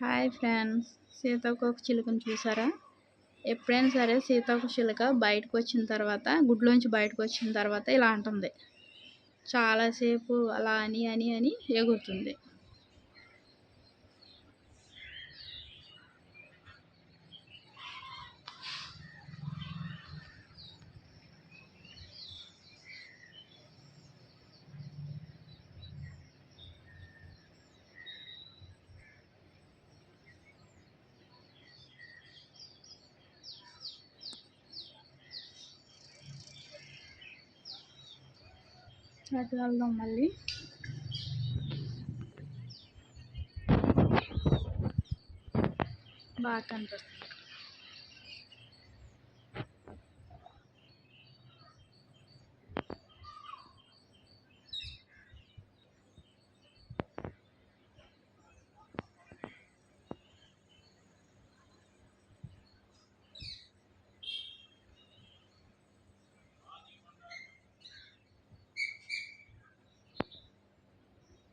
Hi friends. సీతాకోక చిలుకను చూసారా? ఎప్పుడైనా సరే సీతాకోక చిలుక బయటకు వచ్చిన తర్వాత గుడ్లోంచి బయటకు వచ్చిన తర్వాత ఇలా అంటుంది. చాలాసేపు అలా అని అని అని ఎగురుతుంది. అటు వెళ్దాం మళ్ళీ. బాగా కనిపిస్తుంది.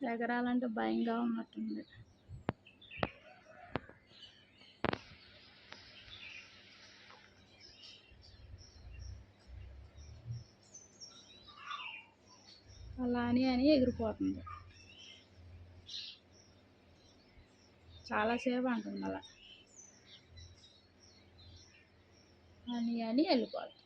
ఎగరాలంటే భయంగా ఉన్నట్టుంది. అలా అని అని ఎగిరిపోతుంది. చాలాసేపు అంటుంది అలా. అని అని వెళ్ళిపోతుంది